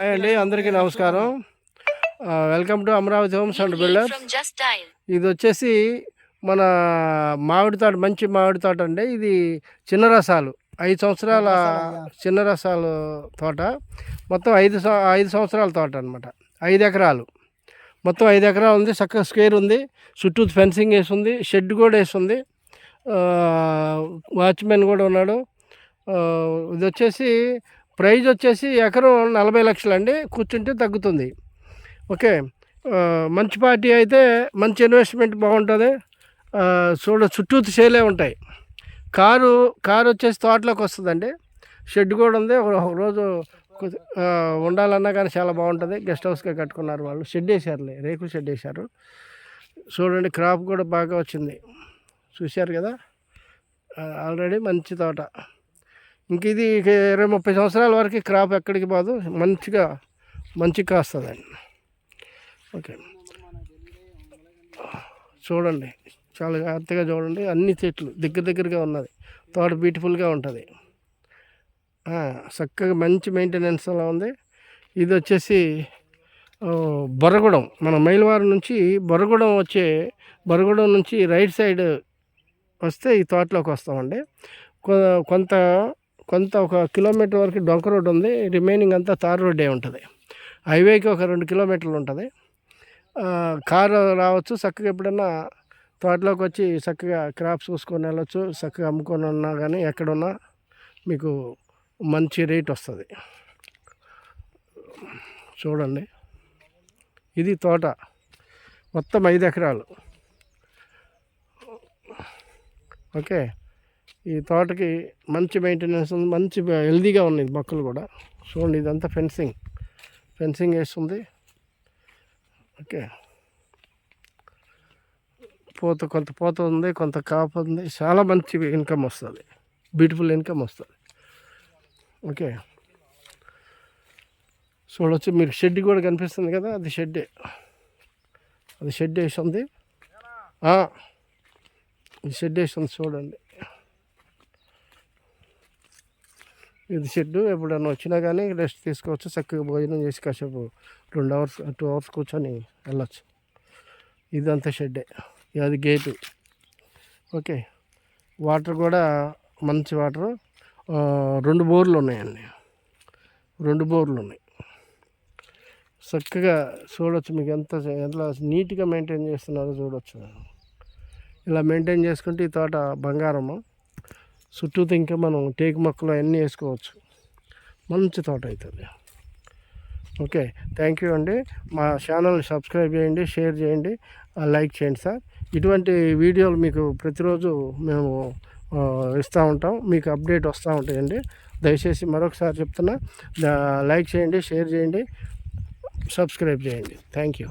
Hi అండి అందరికీ నమస్కారం. Welcome to Amaravati Homes and Builders. ఇది వచ్చేసి మన మామిడి తోట మంచి మామిడి తోట అండి. ఇది చిన్న రసాలు ఐదు సంవత్సరాల చిన్న రసాలు తోట. మొత్తం ఐదు ఐదు సంవత్సరాల తోట అనమాట ఐదు ఎకరాలు. మొత్తం ఐదు ఎకరాలు ఉంది చక్కగా స్క్వేర్ ఉంది. చుట్టూ ఫెన్సింగ్ వేసి ఉంది షెడ్ కూడా వేసి ఉంది వాచ్మెన్ కూడా ఉన్నాడు. ఇది వచ్చేసి ప్రైజ్ వచ్చేసి ఎకరం నలభై లక్షలు అండి కూర్చుంటే తగ్గుతుంది. ఓకే. మంచి పార్టీ అయితే మంచి ఇన్వెస్ట్మెంట్ బాగుంటుంది. చూడ చుట్టూ సేలే ఉంటాయి. కారు కారు వచ్చేసి తోటలోకి వస్తుందండి. షెడ్ కూడా ఉంది. ఒక రోజు కొద్ది- ఉండాలన్నా కానీ చాలా బాగుంటుంది. గెస్ట్ హౌస్గా కట్టుకున్నారు వాళ్ళు. షెడ్ వేసారులే రేకు షెడ్ వేశారు. చూడండి క్రాప్ కూడా బాగా వచ్చింది. చూశారు కదా? ఆల్రెడీ మంచి తోట. ఇంక ఇది ఇరవై ముప్పై సంవత్సరాల వరకు క్రాప్ ఎక్కడికి పోదు. మంచిగా మంచి కాస్తుందండి ఓకే. చూడండి. చాలా జాగ్రత్తగా చూడండి. అన్ని చెట్లు దగ్గర దగ్గరగా ఉన్నది. తోట బ్యూటిఫుల్గా ఉంటుంది. చక్కగా మంచి మెయింటెనెన్స్ అలా ఉంది. ఇది వచ్చేసి బొరగూడెం. బొర్రగూడెం మన మైలవారం నుంచి బొరగూడెం వచ్చే బొరగూడెం నుంచి రైట్ సైడ్ వస్తే ఈ తోటలోకి వస్తామండి. కొంత కొంత ఒక కిలోమీటర్ వరకు డొంక రోడ్ ఉంది. రిమైనింగ్ అంతా తార్ రోడ్డే ఉంటుంది. హైవేకి ఒక రెండు కిలోమీటర్లు ఉంటుంది. కారు రావచ్చు చక్కగా ఎప్పుడన్నా తోటలోకి వచ్చి చక్కగా క్రాప్స్ చూసుకొని వెళ్ళొచ్చు చక్కగా అమ్ముకొని ఉన్నా కానీ ఎక్కడున్నా మీకు మంచి రేట్ వస్తుంది. చూడండి. ఇది తోట. మొత్తం ఐదు ఎకరాలు. ఓకే. ఈ తోటకి మంచి మెయింటెనెన్స్ ఉంది మంచి హెల్దీగా ఉన్నాయి మొక్కలు కూడా. చూడండి ఇదంతా ఫెన్సింగ్ ఫెన్సింగ్ వేస్తుంది. ఓకే. పోత కొంత పోత ఉంది కొంత కాపు ఉంది. చాలా మంచి ఇన్కమ్ వస్తుంది. బ్యూటిఫుల్ ఇన్కమ్ వస్తుంది. ఓకే. చూడొచ్చు మీరు షెడ్ కూడా కనిపిస్తుంది కదా అది షెడ్డే. అది షెడ్ వేసి ఉంది. షెడ్ వేసి ఉంది చూడండి. ఇది షెడ్ ఎప్పుడన్నా వచ్చినా కానీ రెస్ట్ తీసుకోవచ్చు. చక్కగా భోజనం చేసి కాసేపు రెండు అవర్స్ టూ అవర్స్ కూర్చొని వెళ్ళచ్చు. ఇదంతా షెడ్డే. అది గేటు. ఓకే. వాటర్ కూడా మంచి వాటర్. రెండు బోర్లు ఉన్నాయండి. రెండు బోర్లు ఉన్నాయి. చక్కగా చూడొచ్చు మీకు ఎంత ఎంత నీట్గా మెయింటైన్ చేస్తున్నారో చూడొచ్చు. ఇలా మెయింటైన్ చేసుకుంటే ఈ తోట బంగారము. చుట్టూతో ఇంకా మనం టేకు మొక్కలు అన్నీ వేసుకోవచ్చు. మంచి తోట అవుతుంది. ఓకే థ్యాంక్ యూ అండి. మా ఛానల్ని సబ్స్క్రైబ్ చేయండి షేర్ చేయండి లైక్ చేయండి సార్. ఇటువంటి వీడియోలు మీకు ప్రతిరోజు మేము ఇస్తూ ఉంటాం. మీకు అప్డేట్ వస్తూ ఉంటాయండి. దయచేసి మరొకసారి చెప్తున్నా లైక్ చేయండి షేర్ చేయండి సబ్స్క్రైబ్ చేయండి. Thank you.